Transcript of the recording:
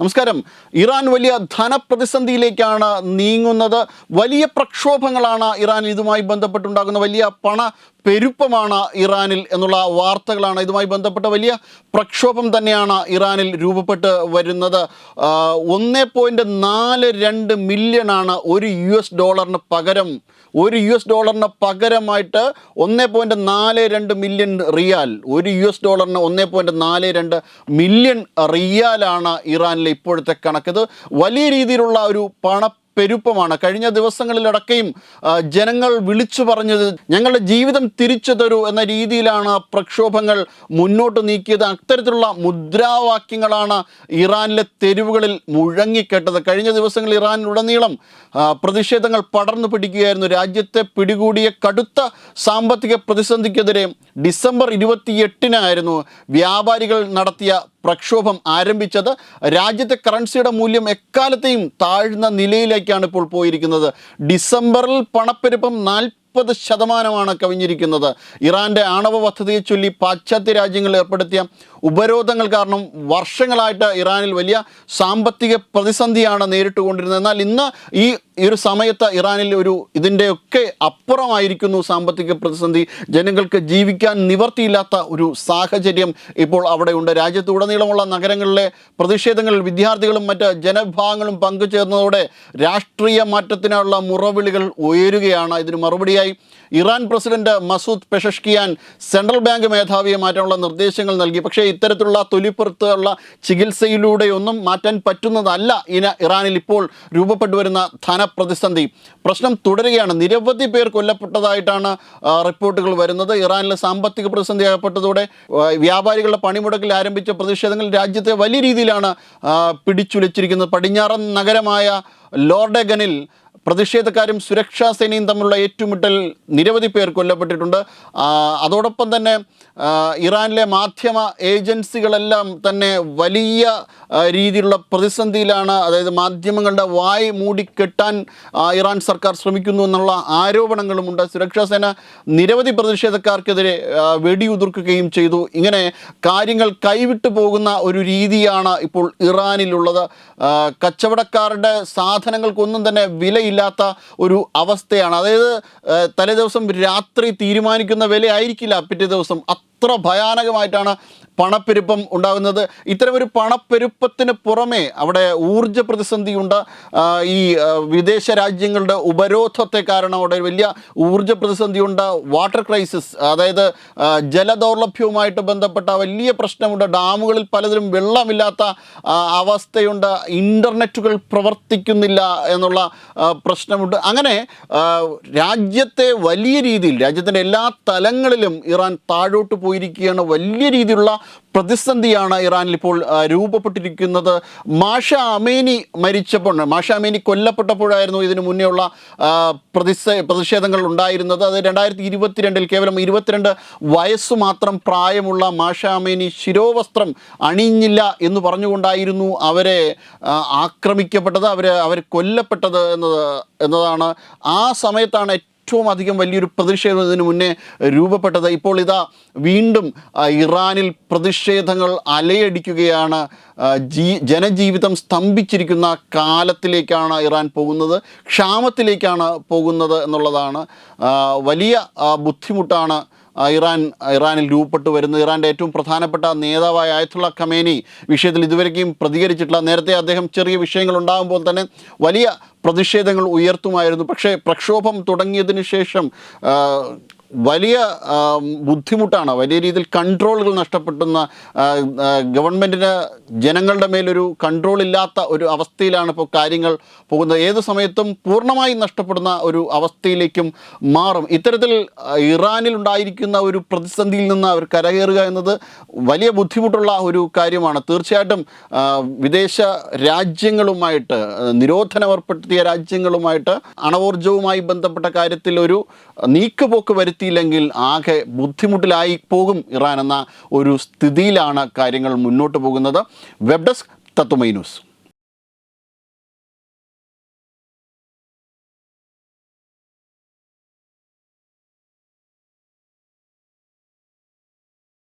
നമസ്കാരം. ഇറാൻ വലിയ ധനപ്രതിസന്ധിയിലേക്കാണ് നീങ്ങുന്നത്. വലിയ പ്രക്ഷോഭങ്ങളാണ് ഇറാൻ ഇതുമായി ബന്ധപ്പെട്ടുണ്ടാകുന്ന വലിയ പണ പെരുപ്പമാണ് ഇറാനിൽ എന്നുള്ള വാർത്തകളാണ് ഇതുമായി ബന്ധപ്പെട്ട വലിയ പ്രക്ഷോഭം തന്നെയാണ് ഇറാനിൽ രൂപപ്പെട്ട് വരുന്നത്. ഒന്നേ പോയിന്റ് നാല് രണ്ട് മില്യണാണ് ഒരു യു എസ് ഡോളറിന് പകരം. ഒരു യു എസ് ഡോളറിന് പകരമായിട്ട് ഒന്നേ പോയിന്റ് നാല് രണ്ട് മില്യൺ റിയാൽ. ഒരു യു എസ് ഡോളറിന് ഒന്നേ പോയിന്റ് നാല് രണ്ട് മില്യൺ റിയാലാണ് ഇറാനിലെ ഇപ്പോഴത്തെ കണക്ക്. ഇത് വലിയ രീതിയിലുള്ള ഒരു പണ പെരുപ്പമാണ്. കഴിഞ്ഞ ദിവസങ്ങളിലടക്കയും ജനങ്ങൾ വിളിച്ചു പറഞ്ഞത് ഞങ്ങളുടെ ജീവിതം തിരിച്ചു തരൂ എന്ന രീതിയിലാണ് പ്രക്ഷോഭങ്ങൾ മുന്നോട്ട് നീക്കിയത്. അത്തരത്തിലുള്ള മുദ്രാവാക്യങ്ങളാണ് ഇറാനിലെ തെരുവുകളിൽ മുഴങ്ങിക്കേട്ടത്. കഴിഞ്ഞ ദിവസങ്ങളിൽ ഇറാനിലുടനീളം പ്രതിഷേധങ്ങൾ പടർന്നു പിടിക്കുകയായിരുന്നു. രാജ്യത്തെ പിടികൂടിയ കടുത്ത സാമ്പത്തിക പ്രതിസന്ധിക്കെതിരെ ഡിസംബർ ഇരുപത്തിയെട്ടിനായിരുന്നു വ്യാപാരികൾ നടത്തിയ പ്രക്ഷോഭം ആരംഭിച്ചത് രാജ്യത്തെ കറൻസിയുടെ മൂല്യം എക്കാലത്തെയും താഴ്ന്ന നിലയിലേക്കാണ് ഇപ്പോൾ പോയിരിക്കുന്നത്. ഡിസംബറിൽ പണപ്പെരുപ്പം നാൽപ്പത് ശതമാനമാണ് കവിഞ്ഞിരിക്കുന്നത്. ഇറാന്റെ ആണവ പദ്ധതിയെ ചൊല്ലി പാശ്ചാത്യ രാജ്യങ്ങൾ ഏർപ്പെടുത്തിയ ഉപരോധങ്ങൾ കാരണം വർഷങ്ങളായിട്ട് ഇറാനിൽ വലിയ സാമ്പത്തിക പ്രതിസന്ധിയാണ് നേരിട്ടുകൊണ്ടിരുന്നത്. എന്നാൽ ഇന്ന് ഈ ഈ ഒരു സമയത്ത് ഇറാനിൽ ഒരു ഇതിന്റെയൊക്കെ അപ്പുറമായിരിക്കുന്നു സാമ്പത്തിക പ്രതിസന്ധി. ജനങ്ങൾക്ക് ജീവിക്കാൻ നിവർത്തിയില്ലാത്ത ഒരു സാഹചര്യം ഇപ്പോൾ അവിടെയുണ്ട്. രാജ്യത്ത് ഉടനീളമുള്ള നഗരങ്ങളിലെ പ്രതിഷേധങ്ങളിൽ വിദ്യാർത്ഥികളും മറ്റ് ജനവിഭാഗങ്ങളും പങ്കുചേർന്നതോടെ രാഷ്ട്രീയ മാറ്റത്തിനുള്ള മുറവിളികൾ ഉയരുകയാണ്. ഇതിന് മറുപടിയായി Iran president Masoud Pezeshkian central bank മേധാവിയെ മാറ്റാനുള്ള നിർദ്ദേശങ്ങൾ നൽകി. പക്ഷേ ഇത്തരത്തിലുള്ള തൊലിപ്പുറത്തുള്ള ചികിത്സയിലൂടെയൊന്നും മാറ്റാൻ പറ്റുന്നതല്ല ഇന ഇറാനിൽ ഇപ്പോൾ രൂപപ്പെട്ടുവരുന്ന ധനപ്രതിസന്ധി. പ്രശ്നം തുടരുകയാണ്. നിരവധി പേർ കൊല്ലപ്പെട്ടതായിട്ടാണ് റിപ്പോർട്ടുകൾ വരുന്നത്. ഇറാനിലെ സാമ്പത്തിക പ്രതിസന്ധി അകപ്പെട്ടതോടെ വ്യാപാരികളുടെ പണിമുടക്കിൽ ആരംഭിച്ച പ്രതിഷേധങ്ങൾ രാജ്യത്തെ വലിയ രീതിയിലാണ് പിടിച്ചുലച്ചിരിക്കുന്നത്. പടിഞ്ഞാറൻ നഗരമായ ലോർഡഗനിൽ പ്രതിഷേധക്കാരും സുരക്ഷാ സേനയും തമ്മിലുള്ള ഏറ്റുമുട്ടൽ നിരവധി പേർ കൊല്ലപ്പെട്ടിട്ടുണ്ട്. അതോടൊപ്പം തന്നെ ഇറാനിലെ മാധ്യമ ഏജൻസികളെല്ലാം തന്നെ വലിയ രീതിയിലുള്ള പ്രതിസന്ധിയിലാണ് അതായത് മാധ്യമങ്ങളുടെ വായ് മൂടിക്കെട്ടാൻ ഇറാൻ സർക്കാർ ശ്രമിക്കുന്നു എന്നുള്ള ആരോപണങ്ങളുമുണ്ട്. സുരക്ഷാ സേന നിരവധി പ്രതിഷേധക്കാർക്കെതിരെ വെടിയുതിർക്കുകയും ചെയ്തു. ഇങ്ങനെ കാര്യങ്ങൾ കൈവിട്ടു പോകുന്ന ഒരു രീതിയാണ് ഇപ്പോൾ ഇറാനിലുള്ളത്. കച്ചവടക്കാരുടെ സാധനങ്ങൾക്കൊന്നും തന്നെ വിലയില്ലാത്ത ഒരു അവസ്ഥയാണ്. അതായത് തലേ തലേദിവസം രാത്രി തീരുമാനിക്കുന്ന വില ആയിരിക്കില്ല പിറ്റേ ദിവസം. അത്ര ഭയാനകമായിട്ടാണ് പണപ്പെരുപ്പം ഉണ്ടാകുന്നത്. ഇത്തരമൊരു പണപ്പെരുപ്പത്തിന് പുറമേ അവിടെ ഊർജ പ്രതിസന്ധിയുണ്ട്. ഈ വിദേശ രാജ്യങ്ങളുടെ ഉപരോധത്തെ കാരണം അവിടെ വലിയ ഊർജ പ്രതിസന്ധിയുണ്ട്. വാട്ടർ ക്രൈസിസ് അതായത് ജലദൗർലഭ്യവുമായിട്ട് ബന്ധപ്പെട്ട വലിയ പ്രശ്നമുണ്ട്. ഡാമുകളിൽ പലതിലും വെള്ളമില്ലാത്ത അവസ്ഥയുണ്ട്. ഇന്റർനെറ്റുകൾ പ്രവർത്തിക്കുന്നില്ല എന്നുള്ള പ്രശ്നമുണ്ട്. അങ്ങനെ രാജ്യത്തെ വലിയ രീതിയിൽ രാജ്യത്തിന്റെ എല്ലാ തലങ്ങളിലും ഇറാൻ താഴോട്ട് പോയിരിക്കുകയാണ്. വലിയ രീതിയിലുള്ള പ്രതിസന്ധിയാണ് ഇറാനിൽ ഇപ്പോൾ രൂപപ്പെട്ടിരിക്കുന്നത്. മാഷ അമേനി മരിച്ചപ്പോൾ മാഷ അമേനി കൊല്ലപ്പെട്ടപ്പോഴായിരുന്നു ഇതിനു മുന്നേ ഉള്ള പ്രതിഷ പ്രതിഷേധങ്ങൾ ഉണ്ടായിരുന്നത്. അത് രണ്ടായിരത്തി ഇരുപത്തിരണ്ടിൽ കേവലം ഇരുപത്തിരണ്ട് വയസ്സ് മാത്രം പ്രായമുള്ള മാഷ അമേനി ശിരോവസ്ത്രം അണിഞ്ഞില്ല എന്ന് പറഞ്ഞുകൊണ്ടായിരുന്നു അവരെ ആക്രമിക്കപ്പെട്ടത് അവർ അവർ കൊല്ലപ്പെട്ടത് എന്നത് എന്നതാണ് ആ സമയത്താണ് ഏറ്റവും അധികം വലിയൊരു പ്രതിഷേധം ഇതിനു മുന്നേ രൂപപ്പെട്ടത് ഇപ്പോൾ ഇതാ വീണ്ടും ഇറാനിൽ പ്രതിഷേധങ്ങൾ അലയടിക്കുകയാണ്. ജീ ജനജീവിതം സ്തംഭിച്ചിരിക്കുന്ന കാലത്തിലേക്കാണ് ഇറാൻ പോകുന്നത് ക്ഷാമത്തിലേക്കാണ് പോകുന്നത് എന്നുള്ളതാണ്. വലിയ ബുദ്ധിമുട്ടാണ് ഇറാൻ ഇറാനിൽ രൂപപ്പെട്ടു വരുന്നത് ഇറാന്റെ ഏറ്റവും പ്രധാനപ്പെട്ട നേതാവായ ആയത്തുള്ള ഖമേനി വിഷയത്തിൽ ഇതുവരെയും പ്രതികരിച്ചിട്ടില്ല. നേരത്തെ അദ്ദേഹം ചെറിയ വിഷയങ്ങൾ ഉണ്ടാകുമ്പോൾ തന്നെ വലിയ പ്രതിഷേധങ്ങൾ ഉയർത്തുമായിരുന്നു. പക്ഷേ പ്രക്ഷോഭം തുടങ്ങിയതിന് ശേഷം വലിയ ബുദ്ധിമുട്ടാണ്. വലിയ രീതിയിൽ കൺട്രോളുകൾ നഷ്ടപ്പെട്ടുന്ന ഗവൺമെന്റിന് ജനങ്ങളുടെ മേലൊരു കൺട്രോൾ ഇല്ലാത്ത ഒരു അവസ്ഥയിലാണ് ഇപ്പോൾ കാര്യങ്ങൾ പോകുന്നത്. ഏത് സമയത്തും പൂർണമായും നഷ്ടപ്പെടുന്ന ഒരു അവസ്ഥയിലേക്കും മാറും. ഇത്തരത്തിൽ ഇറാനിൽ ഉണ്ടായിരിക്കുന്ന ഒരു പ്രതിസന്ധിയിൽ നിന്ന് അവർ കരകയറുക എന്നത് വലിയ ബുദ്ധിമുട്ടുള്ള ഒരു കാര്യമാണ്. തീർച്ചയായിട്ടും വിദേശ രാജ്യങ്ങളുമായിട്ട് ആ, നിരോധനം ഏർപ്പെടുത്തിയ രാജ്യങ്ങളുമായിട്ട് അണവോർജവുമായി ബന്ധപ്പെട്ട കാര്യത്തിൽ ഒരു നീക്കുപോക്ക് വരുത്തിയില്ലെങ്കിൽ ആകെ ബുദ്ധിമുട്ടിലായി പോകും ഇറാൻ എന്ന ഒരു സ്ഥിതിയിലാണ് കാര്യങ്ങൾ മുന്നോട്ട് പോകുന്നത്. Web desk Tatwamayi news.